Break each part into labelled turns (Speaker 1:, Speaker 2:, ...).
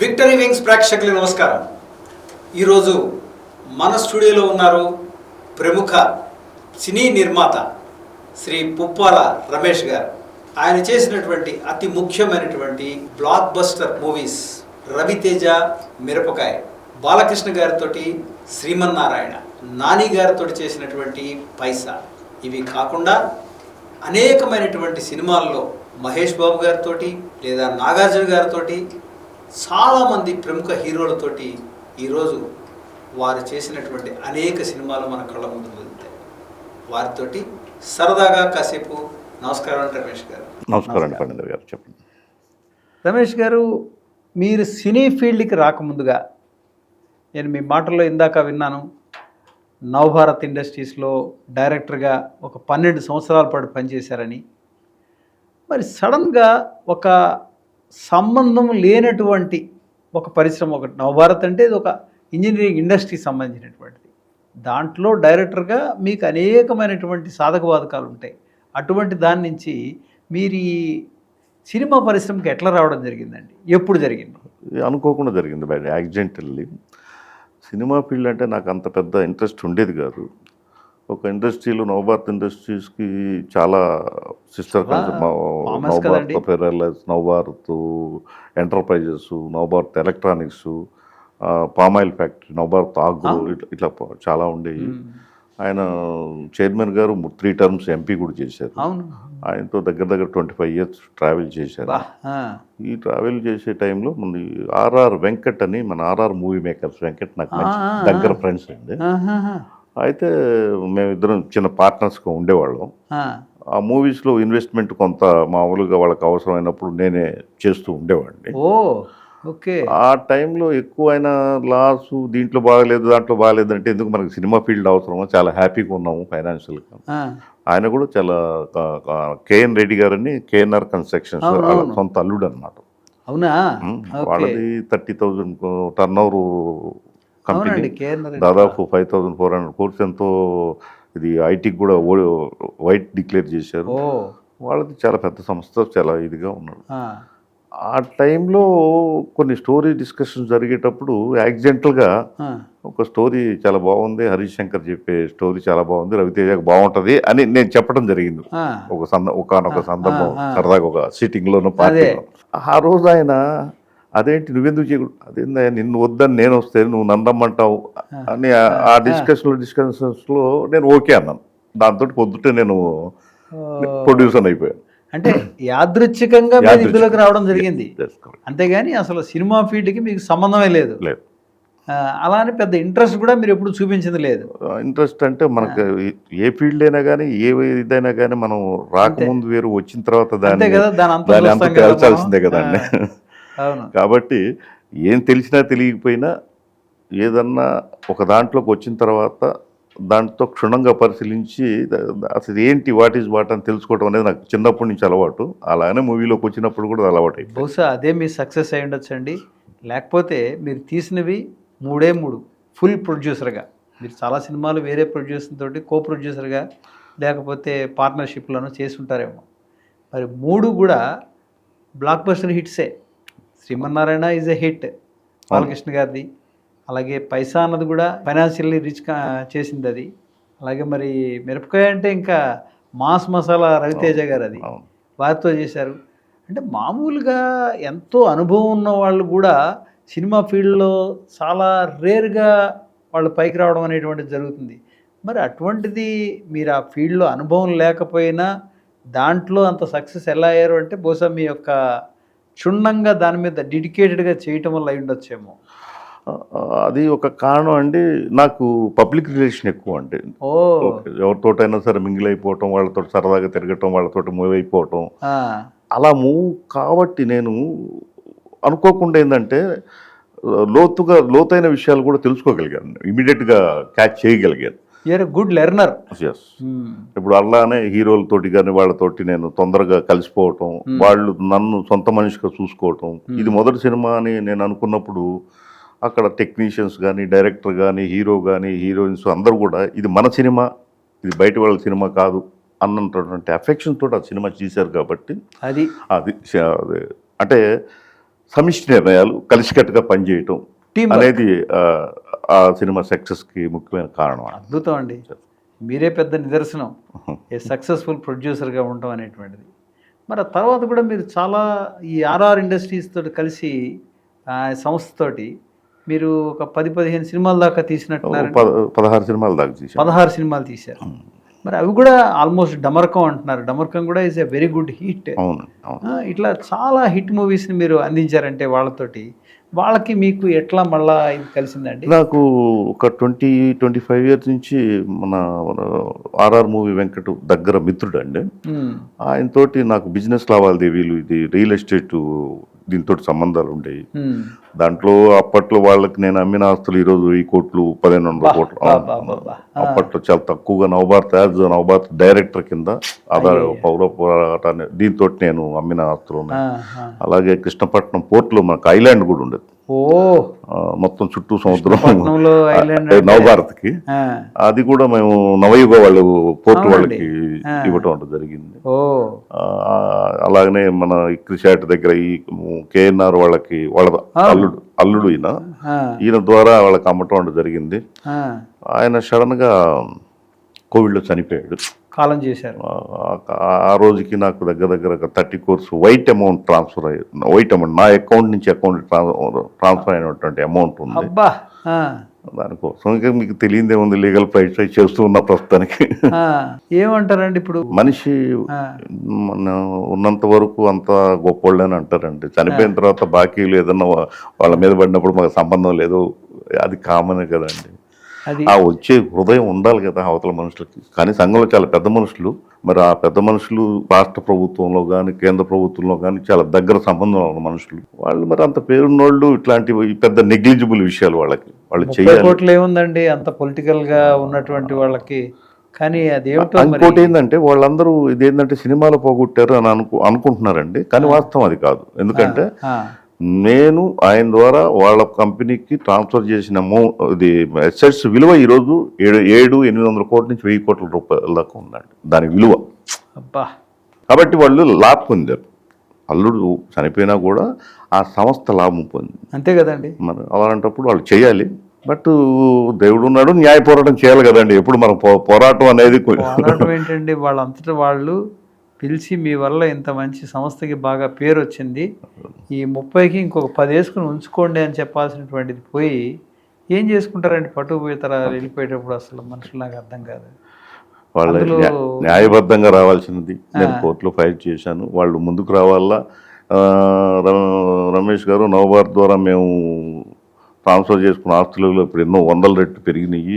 Speaker 1: Victory wings ప్రేక్షకులు నమస్కారం. ఈరోజు మన స్టూడియోలో ఉన్నారు ప్రముఖ సినీ నిర్మాత శ్రీ పుప్పాల రమేష్ గారు. ఆయన చేసినటువంటి అతి ముఖ్యమైనటువంటి బ్లాక్ బస్టర్ మూవీస్ రవితేజ మిరపకాయ బాలకృష్ణ గారితో శ్రీమన్నారాయణ నాని గారితో చేసినటువంటి పైసా. ఇవి కాకుండా అనేకమైనటువంటి సినిమాల్లో మహేష్ బాబు గారితో లేదా నాగార్జున గారితో చాలామంది ప్రముఖ హీరోలతోటి ఈరోజు వారు చేసినటువంటి అనేక సినిమాలు మన కళ్ళ ముందు వెళ్తాయి. వారితోటి సరదాగా కాసేపు నమస్కారం అండి రమేష్ గారు.
Speaker 2: నమస్కారం గారు చెప్పండి.
Speaker 1: రమేష్ గారు మీరు సినీ ఫీల్డ్కి రాకముందుగా నేను మీ మాటల్లో ఇందాక విన్నాను నవభారత్ ఇండస్ట్రీస్లో డైరెక్టర్గా ఒక పన్నెండు సంవత్సరాల పాటు పనిచేశారని. మరి సడన్గా ఒక సంబంధం లేనటువంటి ఒక పరిశ్రమ ఒకటి. నవభారత్ అంటే ఇది ఒక ఇంజనీరింగ్ ఇండస్ట్రీకి సంబంధించినటువంటిది. దాంట్లో డైరెక్టర్గా మీకు అనేకమైనటువంటి సాధక బాధకాలు ఉంటాయి. అటువంటి దాని నుంచి మీరు ఈ సినిమా పరిశ్రమకి ఎట్లా రావడం జరిగిందండి? ఎప్పుడు జరిగింది?
Speaker 2: అనుకోకుండా జరిగింది. బయట యాక్సిడెంటల్లీ సినిమా ఫీల్డ్ అంటే నాకు అంత పెద్ద ఇంట్రెస్ట్ ఉండేది కాదు. ఒక ఇండస్ట్రీలో నవభారత్ ఇండస్ట్రీస్కి చాలా sister. Navabharat పెరలస్ Navabharat enterprises Navabharat electronics palm oil factory Navabharat agro. ఇట్లా చాలా ఉండేవి. ఆయన చైర్మన్ గారు త్రీ టర్మ్స్ ఎంపీ కూడా చేశారు ఆయనతో దగ్గర దగ్గర ట్వంటీ ఫైవ్ ఇయర్స్ ట్రావెల్ చేశారు. ఈ ట్రావెల్ చేసే టైంలో మన ఆర్ఆర్ వెంకట్ అని మన ఆర్ఆర్ మూవీ మేకర్స్ వెంకట్ నాకు దగ్గర. ఫ్రెండ్స్ అండి. అయితే మేమిద్దరం చిన్న పార్ట్నర్స్గా ఉండేవాళ్ళం.
Speaker 1: ఆ.
Speaker 2: మూవీస్లో ఇన్వెస్ట్మెంట్ కొంత మామూలుగా వాళ్ళకి అవసరమైనప్పుడు నేనే చేస్తూ ఉండేవాడిని.
Speaker 1: ఓకే.
Speaker 2: ఆ టైంలో ఎక్కువ అయినా లాస్ దీంట్లో బాగలేదు దాంట్లో బాగలేదు అంటే ఎందుకు మనకి సినిమా ఫీల్డ్ అవసరమో? చాలా హ్యాపీగా ఉన్నాము ఫైనాన్షియల్గా. ఆయన కూడా చాలా కేఎన్ రెడ్డి గారని కేఎన్ఆర్ కన్స్ట్రక్షన్స్. సొంత అల్లుడు అనమాట
Speaker 1: అవునా
Speaker 2: వాళ్ళది thirty thousand turn over company దాదాపు five thousand four hundred crores ఎంతో ఇది ఐటీకి కూడా వైట్ డిక్లేర్ చేశారు వాళ్ళది చాలా పెద్ద సంస్థ చాలా ఇదిగా ఉన్నాడు
Speaker 1: ఆ.
Speaker 2: టైంలో కొన్ని స్టోరీ డిస్కషన్స్ జరిగేటప్పుడు యాక్సిడెంటల్గా. ఒక స్టోరీ చాలా బాగుంది హరీష్ శంకర్ చెప్పే స్టోరీ చాలా బాగుంది రవితేజకు బాగుంటుంది అని నేను చెప్పడం జరిగింది. ఒక సంద ఒకనొక
Speaker 1: ఆ,
Speaker 2: సందర్భం. సరదాగా ఒక సిట్టింగ్లోనూ పార్టీలో ఆ రోజు ఆయన అదేంటి నువ్వెందుకు చేయకూడదు? అదేందా నిన్ను వద్దని నేను వస్తే నువ్వు నన్ను రమ్మంటావు అని ఆ- డిస్కషన్లో డిస్కషన్స్లో నేను ఓకే అన్నాను. దాంతో పొద్దుటే నేను. ప్రొడ్యూసర్ అయిపోయాను.
Speaker 1: అంటే యాదృచ్ఛికంగా మీరు. ఇందులోకి రావడం జరిగింది. అంతేగాని అసలు సినిమా ఫీల్డ్కి మీకు సంబంధమే లేదు.
Speaker 2: లేదు.
Speaker 1: అలానే పెద్ద ఇంట్రెస్ట్ కూడా మీరు ఎప్పుడు చూపించింది లేదు.
Speaker 2: ఇంట్రెస్ట్ అంటే మనకు ఏ ఫీల్డ్ అయినా కానీ ఏ ఇదైనా కానీ మనం రాకముందు వేరు వచ్చిన తర్వాత
Speaker 1: అంతే
Speaker 2: దాన్ని
Speaker 1: కదా దాని అంతా కదా
Speaker 2: కాబట్టి ఏం తెలిసినా తెలియకపోయినా ఏదన్నా ఒక దాంట్లోకి వచ్చిన తర్వాత దాంట్లో క్షుణ్ణంగా పరిశీలించి అసలు ఏంటి వాట్ ఈజ్ వాట్ అని తెలుసుకోవడం అనేది నాకు చిన్నప్పటి నుంచి అలవాటు. అలానే మూవీలోకి వచ్చినప్పుడు కూడా అలవాటు
Speaker 1: బహుశా అదే మీ సక్సెస్ అయి ఉండొచ్చండి లేకపోతే మీరు తీసినవి మూడే మూడు ఫుల్ ప్రొడ్యూసర్గా. మీరు చాలా సినిమాలు వేరే ప్రొడ్యూసర్ తోటి కో ప్రొడ్యూసర్గా లేకపోతే పార్ట్నర్షిప్లను చేసి ఉంటారేమో. మరి మూడు కూడా block buster హిట్సే. Srimannarayana is a hit Balakrishna గారిది. అలాగే పైసా అన్నది కూడా ఫైనాన్షియల్లీ రిచ్ చేసింది అది. అలాగే మరి మిరపకాయ అంటే ఇంకా మాస్ మసాలా రవితేజ గారు అది వారితో చేశారు. అంటే మామూలుగా ఎంతో అనుభవం ఉన్న వాళ్ళు కూడా సినిమా ఫీల్డ్లో చాలా రేర్గా వాళ్ళు పైకి రావడం అనేటువంటిది జరుగుతుంది. మరి అటువంటిది మీరు ఆ ఫీల్డ్లో అనుభవం లేకపోయినా దాంట్లో అంత సక్సెస్ ఎలా అయ్యారు అంటే బహుశా మీ యొక్క క్షుణ్ణంగా దాని మీద డెడికేటెడ్గా చేయటం వల్ల అయి ఉండొచ్చేమో.
Speaker 2: అది ఒక కారణం అండి. నాకు పబ్లిక్ రిలేషన్ ఎక్కువ అండి. ఎవరితోటైనా సరే మింగిల్ అయిపోవటం వాళ్ళతో సరదాగా తిరగటం వాళ్ళతో మూవ్ అయిపోవటం. అలా మూవ్ కాబట్టి నేను అనుకోకుండా ఏంటంటే లోతుగా లోతైన విషయాలు కూడా తెలుసుకోగలిగాను. ఇమీడియట్గా క్యాచ్ చేయగలిగాను.
Speaker 1: యూఆర్ గుడ్ లెర్నర్
Speaker 2: ఎస్ ఇప్పుడు అలానే హీరోలతోటి కానీ వాళ్ళతోటి నేను తొందరగా కలిసిపోవటం
Speaker 1: Hmm.
Speaker 2: వాళ్ళు నన్ను సొంత మనిషిగా చూసుకోవటం
Speaker 1: Hmm.
Speaker 2: ఇది మొదటి సినిమా అని నేను అనుకున్నప్పుడు అక్కడ టెక్నీషియన్స్ కానీ డైరెక్టర్ కానీ హీరో కానీ హీరోయిన్స్ అందరూ కూడా ఇది మన సినిమా ఇది బయట వాళ్ళ సినిమా కాదు అన్నటువంటి అఫెక్షన్ తోటి ఆ సినిమా చేశారు కాబట్టి
Speaker 1: అది
Speaker 2: అది అంటే సమిష్టి నిర్ణయాలు కలిసికట్టుగా పనిచేయటం అనేది ఆ, సినిమా సక్సెస్కి ముఖ్యమైన కారణం.
Speaker 1: అద్భుతం అండి. మీరే పెద్ద నిదర్శనం. ఏ సక్సెస్ఫుల్ ప్రొడ్యూసర్గా ఉండటం అనేటువంటిది. మరి తర్వాత కూడా మీరు చాలా ఈ ఆర్ఆర్ ఇండస్ట్రీస్ తోటి కలిసి ఆ సంస్థతోటి మీరు ఒక పది పదిహేను సినిమాల దాకా తీసినట్టున్నారు.
Speaker 2: పద- పదహారు సినిమాలు దాకా తీసాం
Speaker 1: పదహారు సినిమాలు తీశారు. మరి అవి కూడా ఆల్మోస్ట్ డమర్కం అంటున్నారు. డమర్కం కూడా is a very good hit. ఇట్లా చాలా హిట్ మూవీస్ని మీరు అందించారంటే వాళ్ళతోటి వాళ్ళకి మీకు ఎట్లా మళ్ళా ఇది కలిసిందండి?
Speaker 2: నాకు ఒక ట్వంటీ ట్వంటీ ఫైవ్ ఇయర్స్ నుంచి మన ఆర్ఆర్ మూవీ వెంకట్ దగ్గర మిత్రుడు అండి ఆయనతోటి నాకు బిజినెస్ లావాదేవీలు ఇది రియల్ ఎస్టేట్ దీంతో సంబంధాలు ఉండేవి. దాంట్లో అప్పట్లో వాళ్ళకి నేను అమ్మిన ఆస్తులు ఈరోజు వెయ్యి కోట్లు పదిహేను వందల కోట్లు. అప్పట్లో చాలా తక్కువగా నవభారత్ యాజ్ నవభారత్ డైరెక్టర్ కింద ఆధార పౌర పోరాటాన్ని దీంతో నేను అమ్మిన ఆస్తులు ఉన్నాయి. అలాగే కృష్ణపట్నం పోర్ట్లో మనకు ఐలాండ్ కూడా ఉండేది మొత్తం చుట్టూ సముద్రం. నవభారత్కి. అది కూడా మేము నవయుగ వాళ్ళు పోర్టు. వాళ్ళకి. ఇవ్వటం జరిగింది. అలాగనే మన క్రిషాట్ దగ్గర ఈ కేఎన్ఆర్ వాళ్ళకి వాళ్ళ అల్లుడు అల్లుడు ఈయన. ఈయన ద్వారా వాళ్ళకి అమ్మటం అంటే జరిగింది. ఆయన సడన్గా కోవిడ్లో చనిపోయాడు.
Speaker 1: కాలం చేశారు.
Speaker 2: ఆ- రోజుకి నాకు దగ్గర దగ్గర thirty crores white amount transfer అయ్యి వైట్ అమౌంట్ నా అకౌంట్ నుంచి అకౌంట్ ట్రాన్స్ఫర్ అయినటువంటి అమౌంట్ ఉంది.
Speaker 1: అబ్బా!
Speaker 2: దానికోసం ఇంకా మీకు తెలియదే ఉంది లీగల్ ఫైట్స్ చేస్తూ ఉన్న ప్రస్తుతానికి.
Speaker 1: ఏమంటారండి ఇప్పుడు?
Speaker 2: మనిషి ఉన్నంత వరకు అంత గొప్పోళ్ళని అంటారండి. చనిపోయిన తర్వాత బాకీలు ఏదన్నా వాళ్ళ మీద పడినప్పుడు మాకు సంబంధం లేదు. అది కామనే కదండి. ఆ వచ్చే హృదయం ఉండాలి కదా అవతల మనుషులకి. కానీ సంఘంలో చాలా పెద్ద మనుషులు మరి ఆ పెద్ద మనుషులు రాష్ట్ర ప్రభుత్వంలో కానీ కేంద్ర ప్రభుత్వంలో కానీ చాలా దగ్గర సంబంధం ఉన్న మనుషులు. వాళ్ళు మరి అంత పేరున్నోళ్ళు ఇట్లాంటివి పెద్ద నెగ్లిజిబుల్ విషయాలు వాళ్ళకి. వాళ్ళు చేయాలి.
Speaker 1: ఏముందండి? అంత పొలిటికల్గా ఉన్నటువంటి వాళ్ళకి. కానీ అదేమిటో
Speaker 2: ఇంకోటి ఏంటంటే వాళ్ళందరూ ఇదేంటంటే సినిమాలో పోగొట్టారు అని అనుకు అనుకుంటున్నారండి. కానీ వాస్తవం అది కాదు. ఎందుకంటే నేను ఆయన ద్వారా వాళ్ళ కంపెనీకి ట్రాన్స్ఫర్ చేసిన అమౌంట్ ఇది అసెట్స్ విలువ ఈరోజు ఏడు ఏడు ఎనిమిది వందల కోట్ల నుంచి వెయ్యి కోట్ల రూపాయల దాకా ఉందండి దాని విలువ.
Speaker 1: అబ్బా.
Speaker 2: కాబట్టి వాళ్ళు లాభం పొందారు. అల్లుడు చనిపోయినా కూడా ఆ సంస్థ లాభం పొందింది
Speaker 1: అంతే కదండి.
Speaker 2: మరి అలాంటప్పుడు వాళ్ళు చేయాలి. బట్ దేవుడు ఉన్నాడు న్యాయ పోరాటం చేయాలి కదండి. ఎప్పుడు మనం పోరాటం అనేది
Speaker 1: ఏంటండి? వాళ్ళంతటా వాళ్ళు పిలిచి మీ వల్ల ఇంత మంచి సంస్థకి బాగా పేరు వచ్చింది ఈ ముప్పైకి ఇంకొక పది వేసుకుని ఉంచుకోండి అని చెప్పాల్సినటువంటిది పోయి ఏం చేసుకుంటారండి? పట్టుకు పోతారా వెళ్ళిపోయేటప్పుడు అసలు మనుషులు నాకు అర్థం కాదు.
Speaker 2: వాళ్ళ న్యాయబద్ధంగా రావాల్సినది. నేను కోర్టులో ఫైట్ చేశాను. వాళ్ళు ముందుకు రావాలా? రమేష్ గారు నవభారత్ ద్వారా మేము ట్రాన్స్ఫర్ చేసుకున్న ఆస్తులలో ఇప్పుడు ఎన్నో వందల రెట్లు పెరిగినాయి.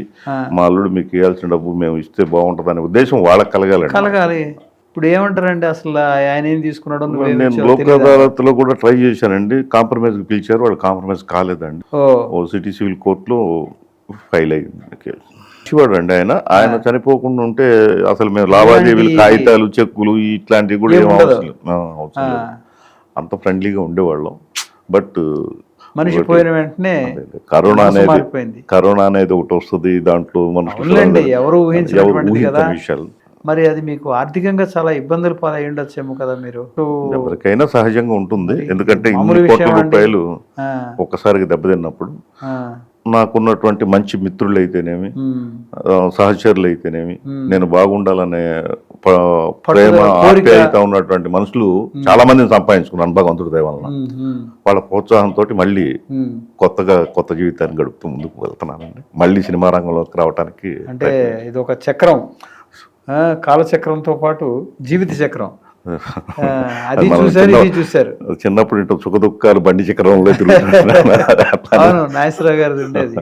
Speaker 2: మా అల్లుడు మీకు ఇవ్వాల్సిన డబ్బు మేము ఇస్తే బాగుంటుంది అనే ఉద్దేశం వాళ్ళకి కలగాలండి.
Speaker 1: కలగాలి. ఇప్పుడు ఏమంటారండి అసలు ఆయన ఏం తీసుకున్నాడో
Speaker 2: నేను లోక్
Speaker 1: తెలీదా?
Speaker 2: అదాలత్లో కూడా ట్రై చేశానండి. కాంప్రమైజ్కి పిలిచారు వాళ్ళు కాంప్రమైజ్ కాలేదండి.
Speaker 1: ఓ.
Speaker 2: సిటీ సివిల్ కోర్టులో ఫైల్ అయింది మంచివాడు అండి ఆయన. ఆయన చనిపోకుండా ఉంటే అసలు మేము లావాదేవీలు కాగితాలు చెక్కులు ఇట్లాంటివి కూడా
Speaker 1: ఏం
Speaker 2: ఏం
Speaker 1: ఉండదు.
Speaker 2: అవసరం లేదు. అంత ఫ్రెండ్లీగా ఉండేవాళ్ళం. బట్
Speaker 1: మనిషి పోయిన వెంటనే
Speaker 2: కరోనా అనేది కరోనా అనేది ఒకటి వస్తుంది దాంట్లో మనుషులు
Speaker 1: ఎవరు
Speaker 2: ఊహించని విషయాలు.
Speaker 1: మరి అది మీకు ఆర్థికంగా చాలా ఇబ్బందులు పాలై ఉండొచ్చేమో కదా మీరు.
Speaker 2: ఎవరికైనా సహజంగా ఉంటుంది. ఎందుకంటే ఇన్ని కోట్ల. రూపాయలు
Speaker 1: ఆ,
Speaker 2: ఒక్కసారిగా దెబ్బతిన్నప్పుడు నాకున్నటువంటి మంచి మిత్రులు అయితేనేమి ఆ, సహచరులు అయితేనేమి
Speaker 1: మ్మ్.
Speaker 2: నేను బాగుండాలనే ప్రేమ. ఆప్యాయత ఉన్నటువంటి మనుషులు చాలా మందిని సంపాదించుకున్నాను భగవంతుడి దయ వలన. వాళ్ళ ప్రోత్సాహంతో మళ్ళీ. కొత్తగా కొత్త జీవితాన్ని గడుపుతూ ముందుకు వెళ్తున్నానండి. మళ్ళీ సినిమా రంగంలోకి రావడానికి
Speaker 1: అంటే ఇది ఒక చక్రం. కాలచక్రంతో పాటు జీవిత చక్రం. అది
Speaker 2: చిన్న-
Speaker 1: ఇది చూశారు.
Speaker 2: చిన్నప్పుడు ఇంటూ సుఖ దుఃఖాలు బండి చక్రంలో
Speaker 1: అవును నాగేశ్వరరావు గారిది ఉండేది.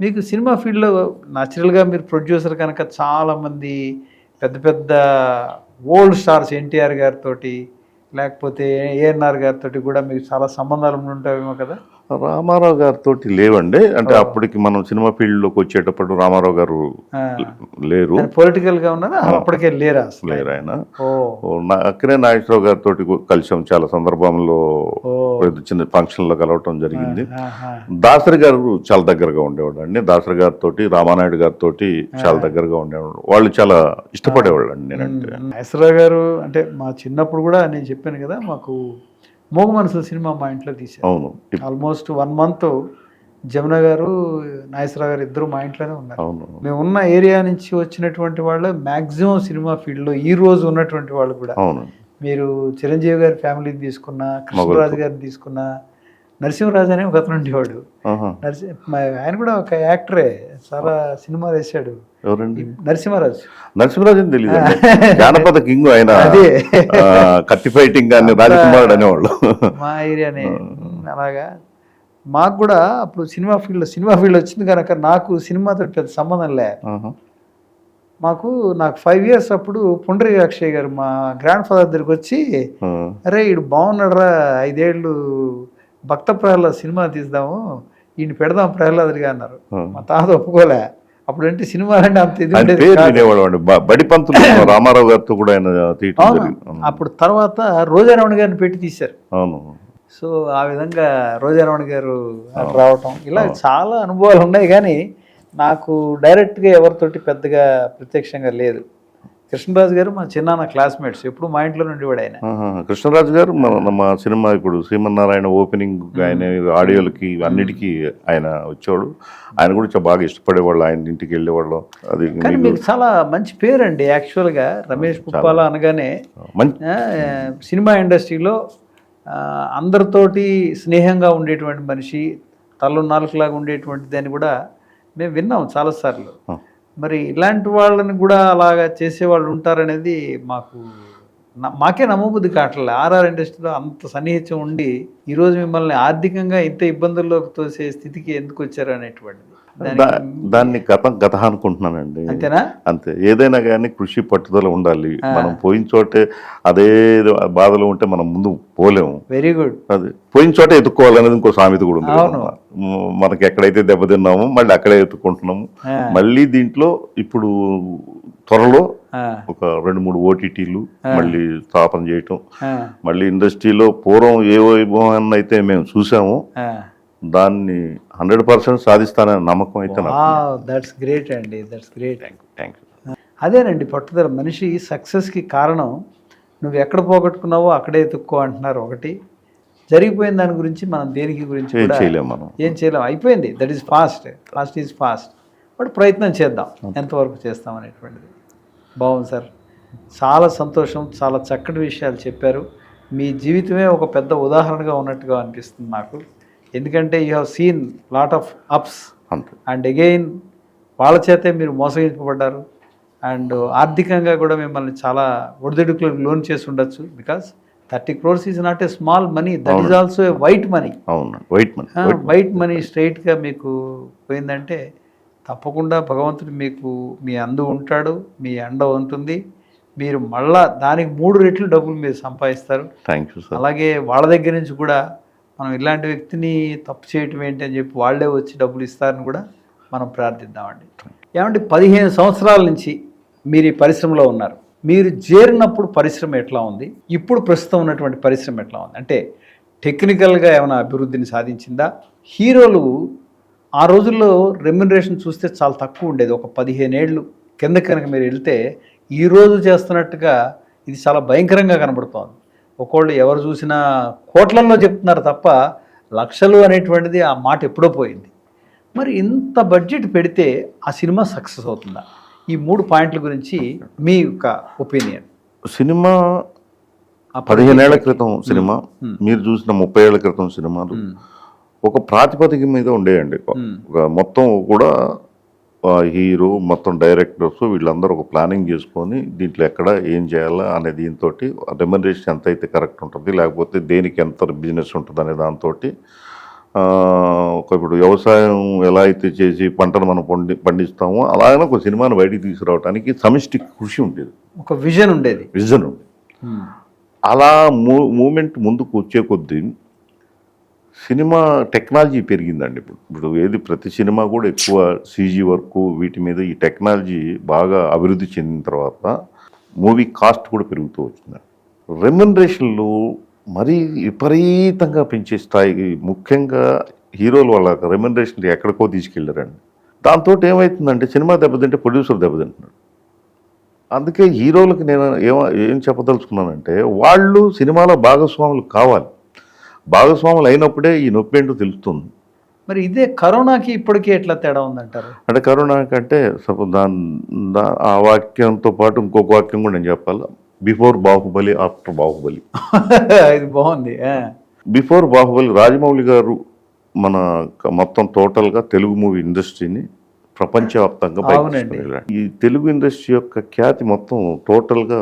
Speaker 1: మీకు సినిమా ఫీల్డ్లో న్యాచురల్గా మీరు ప్రొడ్యూసర్ కనుక చాలామంది పెద్ద పెద్ద ఓల్డ్ స్టార్స్ ఎన్టీఆర్ గారితో లేకపోతే ఏఎన్ఆర్ గారితో కూడా మీకు చాలా సంబంధాలు ఉంటాయేమో కదా?
Speaker 2: రామారావు గారితో లేవండి. అంటే అప్పటికి మనం సినిమా ఫీల్డ్లోకి వచ్చేటప్పుడు రామారావు గారు లేరు.
Speaker 1: పొలిటికల్గా ఉన్నారా అప్పటికే లేరా
Speaker 2: లేరు ఆయన. అక్కడే నాగేశ్వరరావు గారితో కలిసాం చాలా సందర్భంలో చిన్న ఫంక్షన్లో కలవటం జరిగింది. దాసరి గారు చాలా దగ్గరగా ఉండేవాడు అండి. దాసరి గారితో రామానాయుడు గారితో చాలా దగ్గరగా ఉండేవాడు. వాళ్ళు చాలా ఇష్టపడేవాళ్ళు అండి నేనంటే
Speaker 1: నాగేశ్వరరావు గారు అంటే మా చిన్నప్పుడు కూడా నేను చెప్పాను కదా మాకు మోగ మనసుల సినిమా మా ఇంట్లో తీశారు.
Speaker 2: అవును.
Speaker 1: ఆల్మోస్ట్ వన్ మంత్ జమున గారు నాగేశ్వరరావు గారు ఇద్దరు మా ఇంట్లోనే ఉన్నారు.
Speaker 2: అవును.
Speaker 1: మేము ఉన్న ఏరియా నుంచి వచ్చినటువంటి వాళ్ళు మ్యాక్సిమం సినిమా ఫీల్డ్లో ఈ రోజు ఉన్నటువంటి వాళ్ళు కూడా.
Speaker 2: అవును.
Speaker 1: మీరు చిరంజీవి గారి ఫ్యామిలీని తీసుకున్న కృష్ణరాజు గారిని తీసుకున్న నరసింహరాజు అనే ఒక అతను ఉండేవాడు.
Speaker 2: ఆహా.
Speaker 1: నరసి మా- ఆయన కూడా ఒక యాక్టరే చాలా సినిమా వేశాడు నరసింహరాజు.
Speaker 2: నరసింహరాజు తెలియదు జానపద కింగ్ ఆయన.
Speaker 1: అదే.
Speaker 2: కత్తి ఫైటింగ్ కానీ రాజకుమారుడు అనేవాళ్ళు.
Speaker 1: మా ఏరియానే అలాగా. మాకు కూడా అప్పుడు సినిమా ఫీల్డ్ సినిమా ఫీల్డ్ వచ్చింది కనుక నాకు సినిమాతో పెద్ద సంబంధం లే. మాకు నాకు ఫైవ్ ఇయర్స్ అప్పుడు పుండరీ అక్షయ్ గారు మా గ్రాండ్ ఫాదర్ దగ్గరికి వచ్చి అరే ఈడు బాగున్నాడురా ఐదేళ్ళు భక్త ప్రహ్లాద్ సినిమా తీద్దాము ఈయన పెడదాం ప్రహ్లాదుడిగా అన్నారు. మా తాత ఒప్పుకోలే. అప్పుడంటే సినిమా అంటే అంత ఇది
Speaker 2: బడి పంతులు రామారావు గారితో కూడా
Speaker 1: అప్పుడు తర్వాత రోజారమణ గారిని పెట్టి తీశారు.
Speaker 2: అవును.
Speaker 1: సో ఆ విధంగా రోజారమణ గారు రావటం. ఇలా చాలా అనుభవాలు ఉన్నాయి కానీ నాకు డైరెక్ట్గా ఎవరితోటి పెద్దగా ప్రత్యక్షంగా లేదు. కృష్ణరాజు గారు మా చిన్నాన్న క్లాస్మేట్స్ ఎప్పుడు మా ఇంట్లో ఉండేవాడు ఆయన.
Speaker 2: ఆహా. కృష్ణరాజు గారు మన మా సినిమా ఇప్పుడు శ్రీమన్నారాయణ ఓపెనింగ్ ఆయన ఆడియోలకి అన్నిటికీ ఆయన వచ్చేవాడు. ఆయన కూడా చాలా బాగా ఇష్టపడేవాళ్ళు ఆయన ఇంటికి వెళ్ళేవాళ్ళు. అది
Speaker 1: కానీ
Speaker 2: మీకు
Speaker 1: చాలా మంచి పేరండి యాక్చువల్గా. రమేష్ పుప్పాల అనగానే సినిమా ఇండస్ట్రీలో అందరితోటి స్నేహంగా ఉండేటువంటి మనిషి తల్లు నాలుగులాగా ఉండేటువంటి దాన్ని కూడా మేము విన్నాం చాలాసార్లు. మరి ఇలాంటి వాళ్ళని కూడా అలాగా చేసేవాళ్ళు ఉంటారనేది మాకు మాకే నమ్మబుద్ధి కావట్లేదు. ఆర్ఆర్ ఇండస్ట్రీలో అంత సన్నిహితం ఉండి ఈరోజు మిమ్మల్ని ఆర్థికంగా ఇంత ఇబ్బందుల్లోకి తోసే స్థితికి ఎందుకు వచ్చారు అనేటువంటిది.
Speaker 2: దాన్ని గతం గత అనుకుంటున్నానండి
Speaker 1: అంతేనా?
Speaker 2: అంతే. ఏదైనా కానీ కృషి పట్టుదల ఉండాలి. మనం పోయిన చోటే అదే బాధలో ఉంటే మనం ముందు పోలేము.
Speaker 1: Very good.
Speaker 2: అది పోయిన చోట ఎత్తుక్కోవాలనేది ఇంకో సామెత కూడా ఉంది మనకి ఎక్కడైతే దెబ్బతిన్నామో మళ్ళీ అక్కడే ఎత్తుకుంటున్నాము. మళ్ళీ దీంట్లో ఇప్పుడు త్వరలో ఒక రెండు మూడు ఓటీటీలు మళ్ళీ స్థాపన చేయటం. మళ్ళీ ఇండస్ట్రీలో పూర్వం ఏ వైభవం అయితే మేము చూసామో. దాన్ని హండ్రెడ్ పర్సెంట్ సాధిస్తాననే నమ్మకం అయితే
Speaker 1: దట్స్ గ్రేట్ అండి దట్స్ గ్రేట్
Speaker 2: థ్యాంక్ యూ
Speaker 1: అదేనండి పట్టుదల. మనిషి సక్సెస్కి కారణం నువ్వు ఎక్కడ పోగొట్టుకున్నావో అక్కడే ఎత్తుక్కో అంటున్నారు ఒకటి. జరిగిపోయిన దాని గురించి మనం దేనికి గురించి
Speaker 2: ఏం
Speaker 1: కూడా
Speaker 2: చేయలేము మనం.
Speaker 1: ఏం చేయలేం. అయిపోయింది. That is past past is past but ప్రయత్నం చేద్దాం. ఎంతవరకు చేస్తాం అనేటువంటిది. బాగుంది సార్. చాలా సంతోషం చాలా చక్కటి విషయాలు చెప్పారు. మీ జీవితమే ఒక పెద్ద ఉదాహరణగా ఉన్నట్టుగా అనిపిస్తుంది నాకు. ఎందుకంటే you have seen lot of ups and again వాళ్ళ చేతే మీరు మోసగించబడ్డారు. అండ్ ఆర్థికంగా కూడా మిమ్మల్ని చాలా ఒడిదుడుకులకు లోన్ చేసి ఉండొచ్చు because thirty crores is not a small money that is also a white money
Speaker 2: అవును వైట్ మన్
Speaker 1: వైట్ మనీ స్ట్రైట్గా మీకు పోయిందంటే తప్పకుండా భగవంతుడు మీకు మీ అందు ఉంటాడు మీ అండ ఉంటుంది. మీరు మళ్ళా దానికి మూడు రెట్లు డబ్బులు మీరు సంపాదిస్తారు.
Speaker 2: థ్యాంక్ యూ
Speaker 1: అలాగే వాళ్ళ దగ్గర నుంచి కూడా మనం ఇలాంటి వ్యక్తిని తప్పు చేయటం ఏంటి అని చెప్పి వాళ్ళే వచ్చి డబ్బులు ఇస్తారని కూడా మనం ప్రార్థిద్దామండి. ఏమంటే పదిహేను సంవత్సరాల నుంచి మీరు ఈ పరిశ్రమలో ఉన్నారు. మీరు చేరినప్పుడు పరిశ్రమ ఎట్లా ఉంది? ఇప్పుడు ప్రస్తుతం ఉన్నటువంటి పరిశ్రమ ఎట్లా ఉంది? అంటే టెక్నికల్గా ఏమైనా అభివృద్ధిని సాధించిందా? హీరోలు ఆ రోజుల్లో రెమ్యునరేషన్ చూస్తే చాలా తక్కువ ఉండేది. ఒక పదిహేను ఏళ్ళు కింద కనుక మీరు వెళ్తే ఈరోజు చేస్తున్నట్టుగా ఇది చాలా భయంకరంగా కనబడుతోంది. ఒకళ్ళు ఎవరు చూసినా కోట్లల్లో చెప్తున్నారు తప్ప లక్షలు అనేటువంటిది ఆ మాట ఎప్పుడో పోయింది. మరి ఇంత బడ్జెట్ పెడితే ఆ సినిమా సక్సెస్ అవుతుందా? ఈ మూడు పాయింట్ల గురించి మీ యొక్క ఒపీనియన్.
Speaker 2: సినిమా పదిహేను ఏళ్ళ క్రితం సినిమా. మీరు చూసిన ముప్పై ఏళ్ళ క్రితం సినిమాలు. ఒక ప్రాతిపదిక మీద ఉండేయండి మొత్తం కూడా హీరో మొత్తం డైరెక్టర్స్ వీళ్ళందరూ ఒక ప్లానింగ్ చేసుకొని దీంట్లో ఎక్కడ ఏం చేయాలా అనే దీంతో రెమ్యునరేషన్ ఎంత అయితే కరెక్ట్ ఉంటుంది లేకపోతే దేనికి ఎంత బిజినెస్ ఉంటుంది అనే దాంతో ఒక ఇప్పుడు వ్యవసాయం ఎలా అయితే చేసి పంటను మనం పండి పండిస్తామో అలాగే ఒక సినిమాను బయటికి తీసుకురావడానికి సమిష్టి కృషి ఉండేది.
Speaker 1: ఒక విజన్ ఉండేది.
Speaker 2: విజన్ ఉంది అలా మూ మూమెంట్ ముందుకు వచ్చే కొద్దీ సినిమా టెక్నాలజీ పెరిగిందండి ఇప్పుడు. ఇప్పుడు ఏది ప్రతి సినిమా కూడా ఎక్కువ సీజీ వర్క్ వీటి మీద ఈ టెక్నాలజీ బాగా అభివృద్ధి చెందిన తర్వాత మూవీ కాస్ట్ కూడా పెరుగుతూ వచ్చింది. రెమ్యునరేషన్లు మరీ విపరీతంగా పెంచే స్థాయికి ముఖ్యంగా హీరోలు వాళ్ళ రెమ్యునరేషన్ ఎక్కడికో తీసుకెళ్ళారండి దాంతో ఏమవుతుందంటే సినిమా దెబ్బతింటే ప్రొడ్యూసర్ దెబ్బతింటున్నాడు. అందుకే హీరోలకు నేను ఏం ఏం చెప్పదలుచుకున్నానంటే వాళ్ళు సినిమాలో భాగస్వాములు కావాలి. భాగస్వాములు అయినప్పుడే ఈ నొప్పి ఏంటో తెలుస్తుంది.
Speaker 1: మరి ఇదే కరోనాకి ఇప్పటికీ ఎట్లా తేడా ఉందంటారు?
Speaker 2: అంటే కరోనా కంటే సపోజ్ దాని ఆ వాక్యంతో పాటు ఇంకొక వాక్యం కూడా నేను చెప్పాలా? Before Baahubali after Baahubali.
Speaker 1: ఇది బాగుంది.
Speaker 2: బిఫోర్ బాహుబలి రాజమౌళి గారు మన మొత్తం టోటల్గా తెలుగు మూవీ ఇండస్ట్రీని ప్రపంచవ్యాప్తంగా
Speaker 1: అవునండి.
Speaker 2: ఈ తెలుగు ఇండస్ట్రీ యొక్క ఖ్యాతి మొత్తం టోటల్గా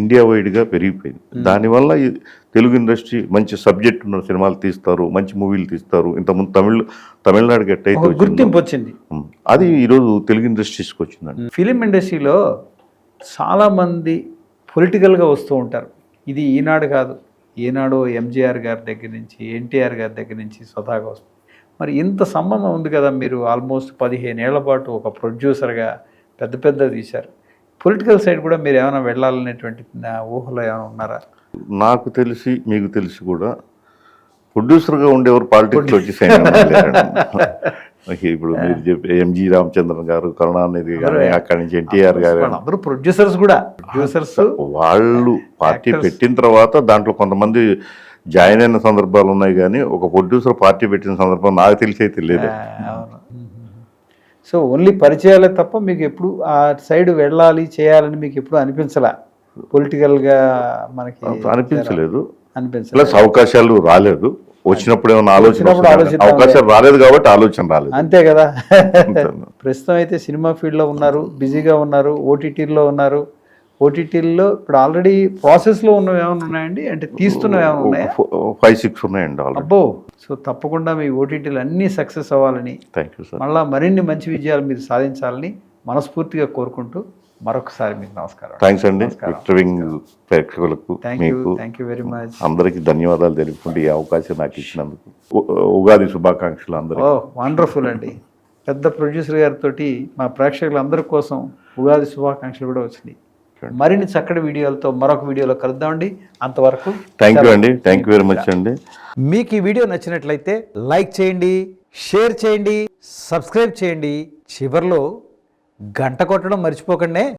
Speaker 2: ఇండియా వైడ్గా పెరిగిపోయింది. దానివల్ల ఈ తెలుగు ఇండస్ట్రీ మంచి సబ్జెక్ట్ ఉన్న సినిమాలు తీస్తారు మంచి మూవీలు తీస్తారు. ఇంతకుముందు తమిళ తమిళనాడు గట్టి అయితే
Speaker 1: గుర్తింపు వచ్చింది.
Speaker 2: అది ఈరోజు తెలుగు ఇండస్ట్రీస్కి వచ్చిందండి.
Speaker 1: ఫిలిం ఇండస్ట్రీలో చాలామంది పొలిటికల్గా వస్తూ ఉంటారు. ఇది ఈనాడు కాదు. ఈనాడు ఎంజీఆర్ గారి దగ్గర నుంచి ఎన్టీఆర్ గారి దగ్గర నుంచి స్వతహాగా వస్తుంది. మరి ఇంత సంబంధం ఉంది కదా మీరు ఆల్మోస్ట్ పదిహేను ఏళ్ళ పాటు ఒక ప్రొడ్యూసర్గా పెద్ద పెద్ద తీశారు. పొలిటికల్ సైడ్ కూడా మీరు ఏమైనా వెళ్ళాలనేటువంటి ఊహలో ఏమైనా ఉన్నారా?
Speaker 2: నాకు తెలిసి మీకు తెలిసి కూడా ప్రొడ్యూసర్గా ఉండేవారు పాలిటిక్స్ వచ్చేసాయి ఇప్పుడు మీరు చెప్పే ఎంజి రామచంద్రన్ గారు కరుణానిధి గారు అక్కడి నుంచి ఎన్టీఆర్ గారు.
Speaker 1: అందరూ ప్రొడ్యూసర్స్ కూడా. ప్రొడ్యూసర్స్
Speaker 2: వాళ్ళు పార్టీ. పెట్టిన తర్వాత దాంట్లో కొంతమంది జాయిన్ అయిన సందర్భాలు ఉన్నాయి కానీ ఒక ప్రొడ్యూసర్ పార్టీ పెట్టిన సందర్భం నాకు తెలిసి అయితే లేదు
Speaker 1: సో ఓన్లీ పరిచయాలే తప్ప మీకు ఎప్పుడు ఆ సైడ్ వెళ్ళాలి చేయాలని మీకు ఎప్పుడు అనిపించలా? పొలిటికల్గా మనకి
Speaker 2: అనిపించలేదు.
Speaker 1: అనిపించలే
Speaker 2: ప్లస్ అవకాశాలు రాలేదు. వచ్చినప్పుడు ఏమైనా ఆలోచన. అవకాశాలు రాలేదు. కాబట్టి ఆలోచన రాలేదు.
Speaker 1: అంతే కదా. ప్రస్తుతం అయితే సినిమా ఫీల్డ్లో ఉన్నారు బిజీగా ఉన్నారు ఓటీటీల్లో ఉన్నారు. ఓటీటీల్లో ఇప్పుడు ఆల్రెడీ ప్రాసెస్లో ఉన్నవి ఏమైనా ఉన్నాయండి? అంటే తీస్తున్నవి ఏమైనా ఉన్నాయా?
Speaker 2: ఫైవ్ సిక్స్ ఉన్నాయండి
Speaker 1: అబ్బో! సో తప్పకుండా మీ ఓటీటీలు అన్నీ సక్సెస్ అవ్వాలని
Speaker 2: థ్యాంక్ యూ సార్
Speaker 1: మళ్ళా మరిన్ని మంచి విజయాలు మీరు సాధించాలని మనస్ఫూర్తిగా కోరుకుంటూ మరొకసారి మీకు నమస్కారం.
Speaker 2: థ్యాంక్స్ అండి. విక్టరింగ్ ప్రేక్షకులకు
Speaker 1: థ్యాంక్ యూ
Speaker 2: మీకు
Speaker 1: థ్యాంక్ యూ వెరీ మచ్
Speaker 2: అందరికీ ధన్యవాదాలు తెలుపుకుంటూ ఈ అవకాశం నాకు ఇచ్చినందుకు. ఉగాది శుభాకాంక్షలు అందరికీ.
Speaker 1: ఓ వండర్ఫుల్ అండి. పెద్ద ప్రొడ్యూసర్ గారితో మా ప్రేక్షకులందరి కోసం ఉగాది శుభాకాంక్షలు కూడా వచ్చినాయి. మరిన్ని చక్కటి వీడియోలతో మరొక వీడియోలో కలుద్దామండి. అంతవరకు
Speaker 2: థ్యాంక్ యూ అండి. థ్యాంక్ యూ వెరీ మచ్ అండి.
Speaker 1: మీకు ఈ వీడియో నచ్చినట్లయితే లైక్ చేయండి షేర్ చేయండి సబ్స్క్రైబ్ చేయండి. చివర్లో గంట కొట్టడం మర్చిపోకండి.